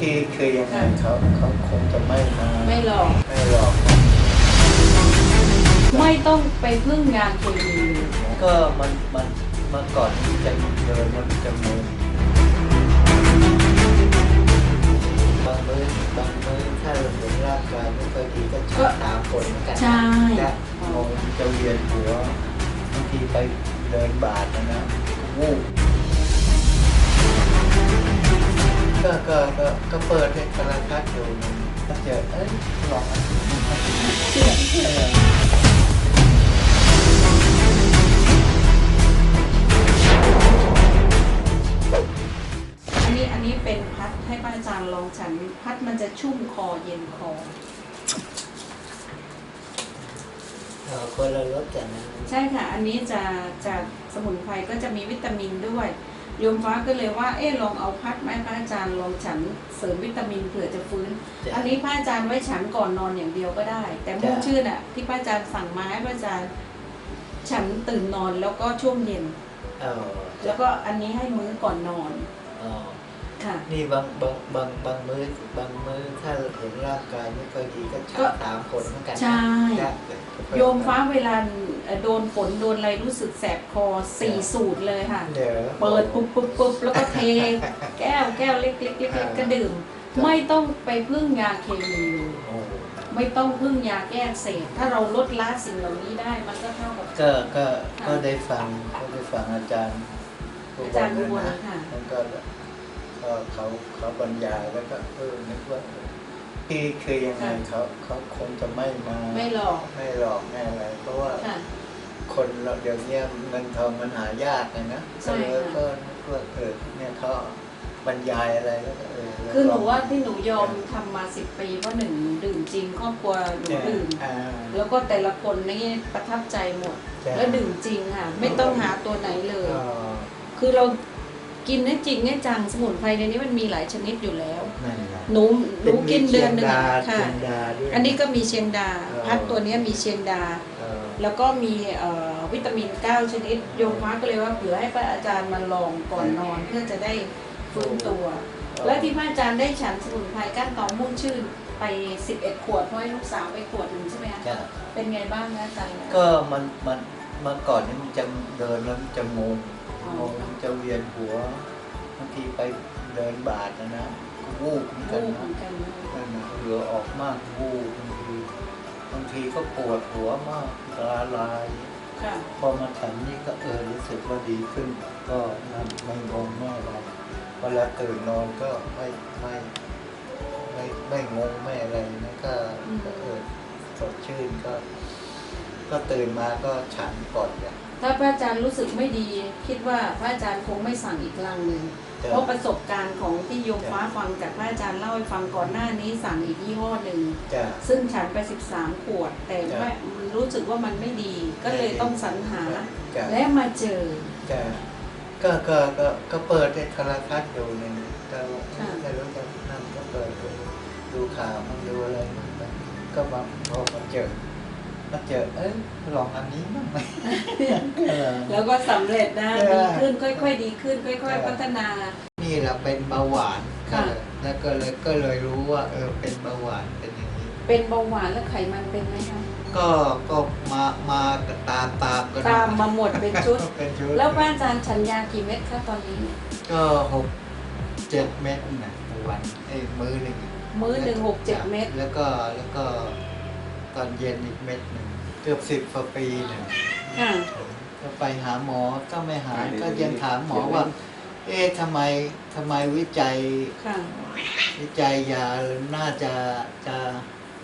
ที่คือยังไงเขาเขาคงจะไม่มาไม่หรอก ไม่หรอกไม่ต้องไปพึ่งยาเคมีก็มันมันเมื่อก่อนที่จะเดินมันจะมือบางมือบางมือถ้าเราเห็นร่างกายไม่ค่อยดีก็ชาตาคนเหมือนกันใช่จะงงจะเวียนหัวบางทีไปเดินบาดนะนะวูบ ก็ก็ก็ก็เปิดให้โทรทัศน์ดูมันก็เจอเอ้ยลองอันนี้อันนี้อันนี้เป็นพัดให้ป้าอาจารย์ลองฉัน พัดมันจะชุ่มคอเย็นคอ เออคนละรสกันนะใช่ค่ะ อันนี้จะจะสมุนไพรก็จะมีวิตามินด้วย โยมฟ้าก็เลยว่า เอ๊ะลองเอาพัดไหมพระอาจารย์ลองฉันเสริมวิตามินเผื่อจะฟื้นจ้ะอันนี้พระอาจารย์ไว้ฉันก่อนนอนอย่างเดียวก็ได้ แต่มุ่งจ้ะชื่อน่ะ ที่พระอาจารย์สั่งมาให้พระอาจารย์ ฉันตื่นนอนแล้วก็ช่วงเย็นเออแล้วก็อันนี้ให้มื้อก่อนนอนเออค่ะ นี่บางบางบางบางมือบางมือถ้าเห็นร่างกายไม่ค่อยดีก็ชาก็ตามคนเหมือนกันนะใช่จ้ะโยมฟ้าเวลาเอ่อโดนฝนโดนอะไรรู้สึกแสบคอสี่สูตรเลยค่ะเดี๋ยวเปิดปุ๊บปุ๊บปุ๊บแล้วก็เท แก้วแก้วเล็กๆเล็กๆก็ดื่ม ไม่ต้องไปพึ่งยาเคมีเลยโอ้ไม่ต้องพึ่งยาแก้อักเสพถ้าเราลดละสิ่งเหล่านี้ได้มันก็เท่ากับก็ก็ค่ะก็ได้ฟังก็ได้ฟังอาจารย์ทุอาจารย์วับุนญนะค่ะมัน ก็ก็เขาเขาบรรยายแล้วก็เออนึกว่าที่คือยังไงเขาเขาคงจะไม่มาไม่หลอกไม่หลอกไม่อะไร เพราะว่าค่ะคนเราเดี๋ยวนี้เงินทองมันหายากเลยนะใช่ก็เลยค่ะก็นึกว่าเออเนี่ยเขาบรรยายอะไรแล้วก็เออคือหนูว่าที่หนูยอมทำมาสิบปีเพราะหนึ่งดื่มจริงครอบครัวหนูเนี่ยดื่มอ่าแล้วก็แต่ละคนนี่ประทับใจหมดใช่แล้วดื่มจริงค่ะ ไม่ต้องหาตัวไหนเลยก็คือเรา กินได้จริงได้จังสมุนไพรในนี้มันมีหลายชนิดอยู่แล้วนั่นแหละหนูหนูกินเดือนหนึ่งชียดาค่ะเชียงดาด้วยอันนี้ก็มีเชียงดาเออพัดตัวเนี้ยมีเชียงดาเออแล้วก็มีเอ่อวิตามิน 9 ชนิดโยมฟ้าก็เลยว่าเผื่อให้พระอาจารย์มาลองก่อนนอนเพื่อจะได้ฟื้นตัว และที่พระอาจารย์ได้ฉันสมุนไพรก้านตองมุ่นชื่นไป 11 ขวดเพราะให้ลูกสาวไปขวดหนึ่งใช่ไหมคะจ้ะเป็นไงบ้างนะอาจารย์ก็มันมันเมื่อก่อนนี่มันจะเดินแล้วมันจะงง อ๋องงมันจะเวียนหัวบางทีไปเดินบาดนะนะวูบเหมือนกัลูนกเหนะมือนกันนะนั่นนะเหลือออกมากวูบบางทีบางทีก็ปวดหัวมากลาลายค่ะพอมาฉันนี่ก็เออรู้สึกว่าดีขึ้น ก็นั่นไม่งงไม่อะไรเวลาตื่นนอนก็ไม่ไม่ไม่ไม่งงไม่อะไรนะก็ก็เออสดชื่นก็ ก็ตื่นมาก็ฉันก่อนอย่าง ถ้าพระอาจารย์รู้สึกไม่ดี คิดว่าพระอาจารย์คงไม่สั่งอีกลังหนึ่งจะเพราะประสบการณ์ของที่โยมฟ้าฟังจากพระอาจารย์เล่าให้ฟังก่อนหน้านี้สั่งอีกยี่ห้อหนึ่งจะซึ่งฉันไป13ขวด แต่ไม่รู้สึกว่ามันไม่ดี ก็เลยต้องสรรหาจะและมาเจอจะก็ก็ก็ก็เปิดในโทรทัศน์ดูหนึ่งก็ค่ะไม่รู้จะนั่นก็เปิดดูดูข่าวมันดูอะไรมันไปก็มาพอมาเจอ มาเจอ เอ้ยลองอันนี้บ้างไหมเออแล้วก็สำเร็จนะใช่ดีขึ้นค่อย ๆ ดีขึ้น ค่อยใช่ๆพัฒนา นี่แหละเป็นเบาหวานค่ะก็เลยแล้วก็เลยก็เลยรู้ว่า เออเป็นเบาหวานเป็นอย่างนี้ เป็นเบาหวานและไขมันเป็นไหมคะก็ก็มามาตามตามกันตามมาหมดเป็นชุดเป็นชุดแล้วพระอาจารย์ฉันยากี่เม็ดคะตอนนี้ ก็หกเจ็ดเม็ดนะต่อวันไอ้ยมือหนึ่งมื้อหนึ่งหกเจ็ดเม็ดแล้วก็แล้วก็ ตอนเย็นอีกเม็ดหนึ่งเกือบสิบกว่าปีเนี่ยค่ะ ก็ไปหาหมอก็ไม่หายก็ยังถามหมอว่า เอ๊ะทำไมทำไมวิจัย ค่ะ วิจัยยาน่าจะจะ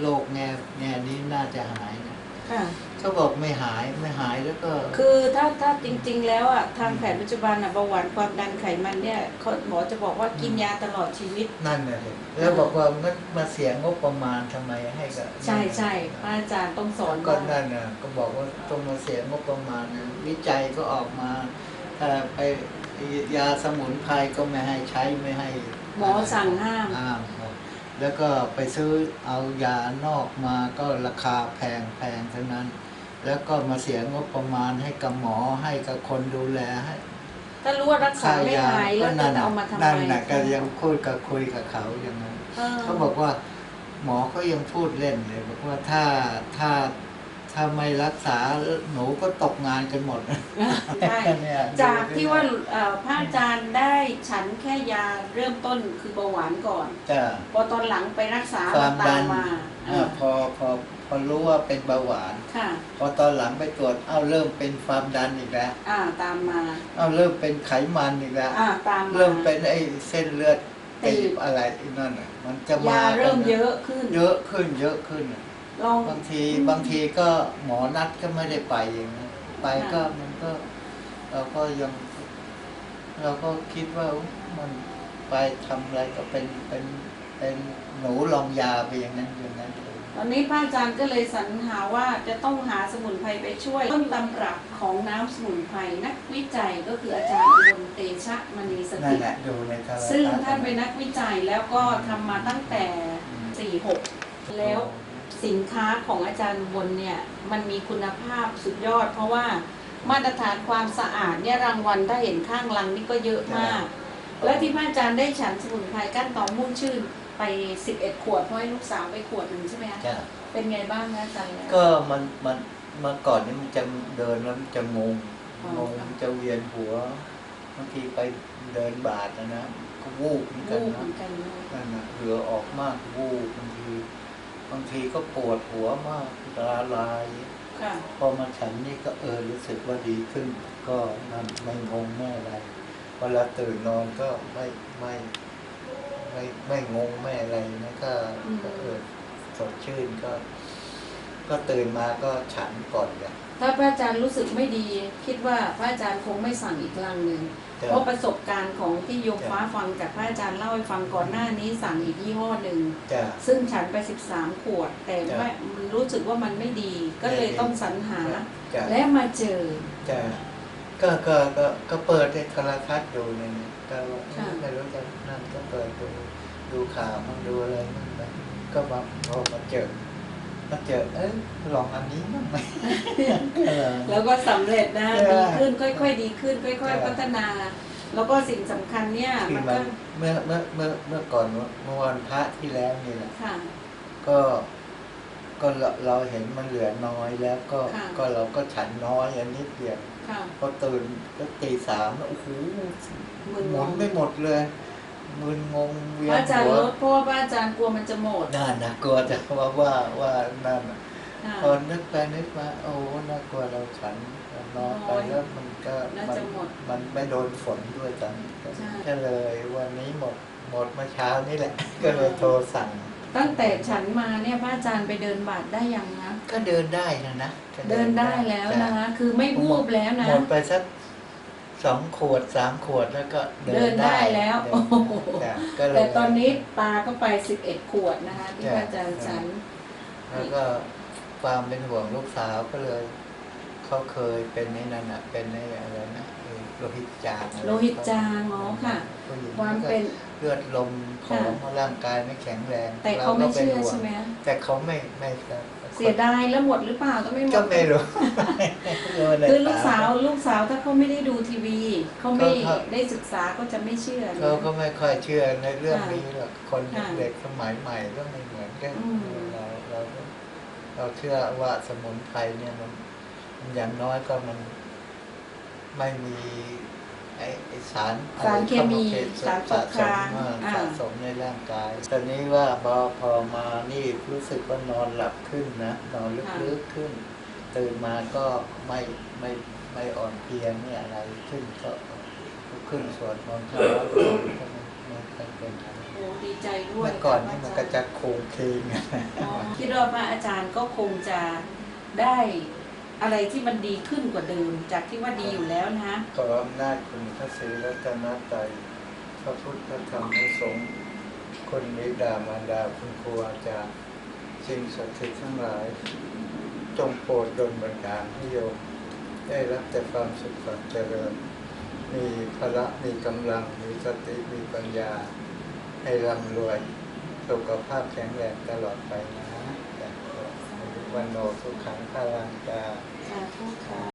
โรคแง่แง่นี้น่าจะหายนะค่ะ เขาบอกไม่หายไม่หายแล้วก็ คือถ้าถ้าจริง ๆ แล้วอะทางแผนปัจจุบันอะเบาหวานความดันไขมันเนี่ยเขาหมอจะบอกว่ากินยาตลอดชีวิต นั่นน่ะสิแล้วบอกว่ามันมาเสียงบประมาณทำไมให้กับใช่ใช่พระอาจารย์ต้องสอนก็ว่านั่นน่ะก็บอกว่าต้องมาเสียงบประมาณนะวิจัยก็ออกมาถ้าไปยาสมุนไพรก็ไม่ให้ใช้ไม่ให้หมอสั่งห้ามห้ามครับแล้วก็ไปซื้อเอายานอกมาก็ราคาแพงแพงเท่านั้น แล้วก็มาเสียงบประมาณให้กับหมอให้กับคนดูแลให้ถ้ารู้ว่ารักษาไม่หายแล้วนั่จะนน่ะเอามาทำไมนั่นน่ะก็ยังพูดกับคุยกับเขาอย่างนั้นเออเขาบอกว่า หมอก็ยังพูดเล่นเลยบอกว่าถ้าถ้า ถ้าไม่รักษาหนูก็ตกงานกันหมดใช่เนี่ยจากที่ว่าเอ่อพระอาจารย์ได้ฉันแค่ยาเริ่มต้นคือเบาหวานก่อนจะพอตอนหลังไปรักษาความตาดัมนมาอ่าพอพอพอรู้ว่าเป็นเบาหวานค่ะพอตอนหลังไปตรวจเอ้าเริ่มเป็นความดันอีกแล้วอ่าตามมาเอ้าเริ่มเป็นไขมันอีกแล้วอ่าตามมาเริ่มเป็นไอ้เส้นเลือดตีตีบบอะไรอีกนั่นน่ะมันจะมายาเริ่มกันนเยอะขึ้น เยอะขึ้นเยอะขึ้นน่ะ ลอง บางทีบางทีก็หมอนัดก็ไม่ได้ไปอย่างนั้นไปก็มันก็ เราก็ยัง เราก็คิดว่ามันไปทำอะไรก็เป็นเป็นเป็นหนูลองยาไปอย่างนั้นอย่างนั้นเลยตอนนี้พระอาจารย์ก็เลยสรรหาว่าจะต้องหาสมุนไพรไปช่วย ต้นตำรับของน้ำสมุนไพรนักวิจัยก็คืออาจารย์อุบลเตชะมณีสนั่ถินตแหละดูในโทรทัศน์ซึ่งท่านเป็นนักวิจัยแล้วก็ทำมาตั้งแต่ 46 แล้ว สินค้าของอาจารย์อุบนเนี่ยมันมีคุณภาพสุดยอด เพราะว่ามาตรฐานความสะอาดเนี่ยรางวัลถ้าเห็นข้างลังนี่ก็เยอะมาก แล้วที่พระอาจารย์ได้ฉันสมุนไพรก้านตองมุ่งชื่นไป11ขวดเพราะให้ลูกสาวไปขวดหนึ่งใช่ไหมคะจ้ะเป็นไงบ้างนะอาจารย์แล้วก็มันมันเมื่อก่อนนี่มันจะเดินแล้วมันจะงงอ๋องงมันจะเวียนหัวบางทีไปเดินบาทนะนะก็วูบเหมือนกันวูบเหนะมือนกันนะนั่นนะเหงื่อออกมากวูบบางที บางทีก็ปวดหัวมากตาลายค่ะพอมาฉันนี่ก็เออรู้สึกว่าดีขึ้น ก็นั่นไม่งงไม่อะไรเวลาตื่นนอนก็ไม่ไม่ไม่ไม่งงไม่อะไรนะก็ก็เออสดชื่นก็ ก็ตื่นมาก็ฉันก่อนเนี่ยถ้าพระอาจารย์รู้สึกไม่ดี คิดว่าพระอาจารย์คงไม่สั่งอีกลังหนึ่งจะเพราะประสบการณ์ของที่โยมฟ้าฟังจากพระอาจารย์เล่าให้ฟังก่อนหน้านี้สั่งอีกยี่ห้อหนึ่งจะซึ่งฉันไป 13 ขวด แต่จ้ะว่ามันรู้สึกว่ามันไม่ดี ก็เลยต้องสรรหาจะและมาเจอจะก็ก็ก็ก็เปิดในโทรทัศน์ดูเนี่ยก็ว่าค่ะไม่รู้จะนั่นก็เปิดดูดูข่าวมันดูอะไรมันไปก็มาพอมาเจอ มาเจอ เอ้ยลองอันนี้บ้างไหมเออแล้วก็สำเร็จนะจ้ะดีขึ้นค่อยๆ ดีขึ้น ค่อยจ้ะๆพัฒนา แล้วก็สิ่งสำคัญเนี่ยคือมันมัก็นเมื่อเมื่อเมื่อเมื่อก่อนเมื่อวันพระที่แล้วนี่แหละค่ะก็ก็เราเราเห็นมันเหลือน้อยแล้วก็ค่ะก็เราก็ฉันน้อยอันนิดเดียวค่ะพอตื่นก็ตีสามแล้วโอ้โหมึนหงมุนงไปหมดเลย มึนงงเวีพยระนอาจารย์หัวลดเพราะว่าพระอาจารย์กลัวมันจะหมดน่านะกลัวจะว่าว่าว่านั่นน่ะค่ะพอนึกไปนึกมาโอ้น่ากลัวเราฉันนอนไปน้อยแล้วมันก็น่ามัจะหมด มันไม่โดนฝนด้วยกันใช่ ก็เลยวันนี้หมดหมดเมื่อเช้านี่แหละ ก็เลยโทรสั่ง ตั้งแต่ฉันมาเนี่ยพระอาจารย์ไปเดินบาทได้ยังนะก็เดินได้นะนะก็เดินได้แล้วนะคะ คือไม่วูบแล้วนะหมดไปสัก สองขวดสามขวดแล้วก็เดิเดินได้แล้วเดินโอ้โหจ้ะก็เลยแต่ตอนนี้ตาก็ไป11ขวดนะคะที่พระอาจารย์ฉันแล้วก็ความเป็นห่วงลูกสาวก็เลยเขาเคยเป็นในนั่นอะเป็นในอะไรนะไอ้โลหิตจางอะไรโลหิตจางอ๋อค่ะผู้หญิงความเป็นเลือดลมของร่างกายไม่แข็งแรงแต่เขาไม่รก็ป็นเชื่อห่วงใช่ไหมแต่เขาไม่ไม่ครับ เสียดายแล้วหมดหรือเปล่าก็ไม่หมก็ดไม่รู้คือลูกสาวลูกสาวถ้าเขาไม่ได้ดูทีวีเขาไม่เขาได้ศึกษาก็จะไม่เชื่อนะเขาก็ไม่ค่อยเชื่อในเรื่องค่ะนี้หรอกคนค่ะเด็กสมัยใหม่ก็ไม่เหมือนกันอืมเราเราเราเชื่อว่าสมุนไพรเนี่ยมันมันอย่างน้อยก็มันไม่มีไอไอสารอะสารไรเคมีข้าสารตสะกสมค้างมากอ่าสะสมในร่างกาย ตอนนี้ว่าพอพอมานี่รู้สึกว่านอนหลับขึ้นนะ นอนลึกๆขึ้น ตื่นมาก็ไม่ไม่ไม่อ่อนเพลียไม่อะไรขึ้นก็ลุกขึ้นสวดมนต์ทำวัดก็ไม่ไม่ค่อยเป็นอะไรโอ้ดีใจด้วยเมื่อก่อนนี่ค่ะมันก็จะโคงเคงไงอ๋อคิดว่าพระอาจารย์ก็คงจะได้ อะไรที่มันดีขึ้นกว่าเดิม จากที่ว่าดีอยู่แล้วนะขออำนาจคุณพระศรีรัตนตรัยพระพุทธพระธรรมพระสงฆ์คนบิดามารดาคุณครูอาจารย์สิ่งศักดิ์สิทธิ์ทั้งหลาย จงโปรดดลบันดาลให้โยม ได้รับแต่ความสุขความเจริญ มีพละมีกำลังมีสติมีปัญญา ให้ร่ำรวย สุขภาพแข็งแรงตลอดไปนะ วันโนสุขังพลังกาสาธุค่ะ